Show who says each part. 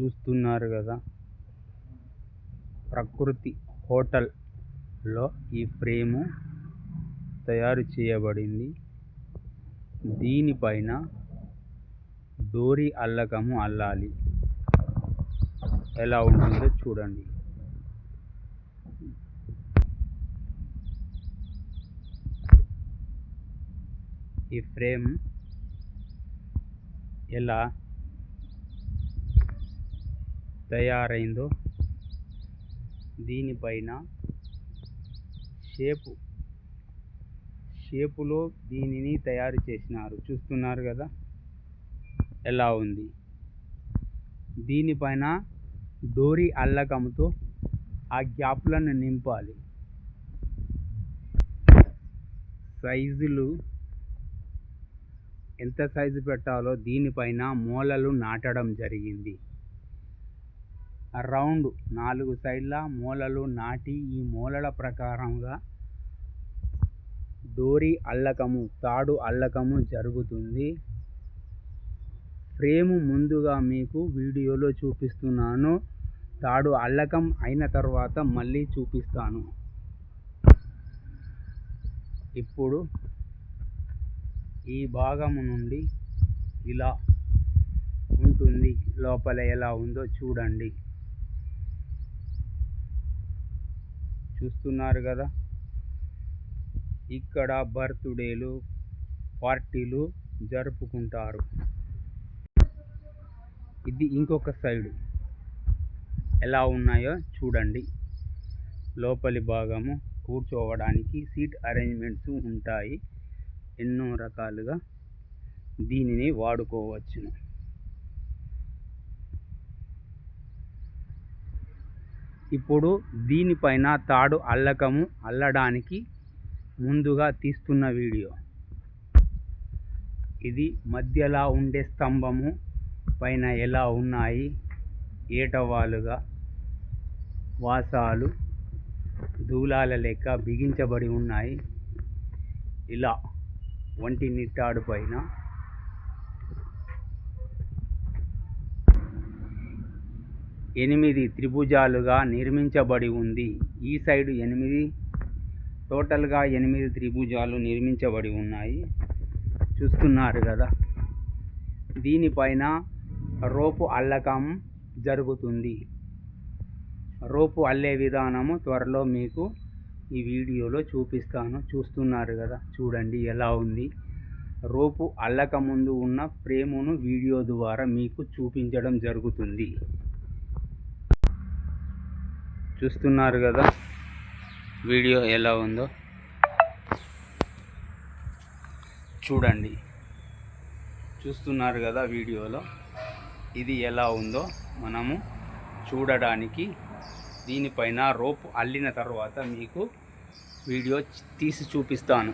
Speaker 1: చూస్తున్నారు కదా. ప్రకృతి హోటల్లో ఈ ఫ్రేము తయారు చేయబడింది. దీనిపైన డోరీ అల్లకము అల్లాలి. ఎలా ఉంటుందో చూడండి. ఈ ఫ్రేమ్ ఎలా తయారైందో? దీనిపైన షేపు షేపులో దీనిని తయారు చేసినారు. చూస్తున్నారు కదా? ఎలా ఉంది? దీనిపైన డోరీ అల్లకంతో ఆ గ్యాప్లను నింపాలి. సైజులు ఎంత సైజు పెట్టాలో దీనిపైన మూలలు నాటడం జరిగింది. రౌండ్ నాలుగు సైడ్ల మూలలు నాటి ఈ మూలల ప్రకారంగా డోరీ అల్లకము తాడు అల్లకము జరుగుతుంది. ఫ్రేము ముందుగా మీకు వీడియోలో చూపిస్తున్నాను. తాడు అల్లకం అయిన తర్వాత మళ్ళీ చూపిస్తాను. ఇప్పుడు ఈ భాగము నుండి ఇలా ఉంటుంది. లోపల ఎలా ఉందో చూడండి. చూస్తున్నారు కదా. ఇక్కడ బర్త్డేలు పార్టీలు జరుపుకుంటారు. ఇది ఇంకొక సైడు. ఎలా ఉన్నాయో చూడండి. లోపలి భాగము కూర్చోవడానికి సీట్ అరేంజ్మెంట్స్ ఉంటాయి. ఎన్నో రకాలుగా దీనిని వాడుకోవచ్చును. ఇప్పుడు దీనిపైన తాడు అల్లకము అల్లడానికి ముందుగా తీస్తున్న వీడియో. ఇది మధ్యలా ఉండే స్తంభము పైన ఎలా ఉన్నాయి ఏటవాలుగా వాసాలు దూలాల లెక్క బిగించబడి ఉన్నాయి. ఇలా ఒంటి నిట్టాడు పైన ఎనిమిది త్రిభుజాలుగా నిర్మించబడి ఉంది. ఈ సైడు ఎనిమిది టోటల్గా ఎనిమిది త్రిభుజాలు నిర్మించబడి ఉన్నాయి. చూస్తున్నారు కదా? దీనిపైన రోపు అల్లకం జరుగుతుంది. రోపు అల్లే విధానము త్వరలో మీకు ఈ వీడియోలో చూపిస్తాను. చూస్తున్నారు కదా? చూడండి ఎలా ఉంది. రోపు అల్లక ముందు ఉన్న ప్రేమను వీడియో ద్వారా మీకు చూపించడం జరుగుతుంది. చూస్తున్నారు కదా. వీడియో ఎలా ఉందో. చూడండి. చూస్తున్నారు కదా వీడియోలో. ఇది ఎలా ఉందో మనము చూడడానికి దీనిపైన రోప్ అల్లిన తర్వాత మీకు వీడియో తీసి చూపిస్తాను.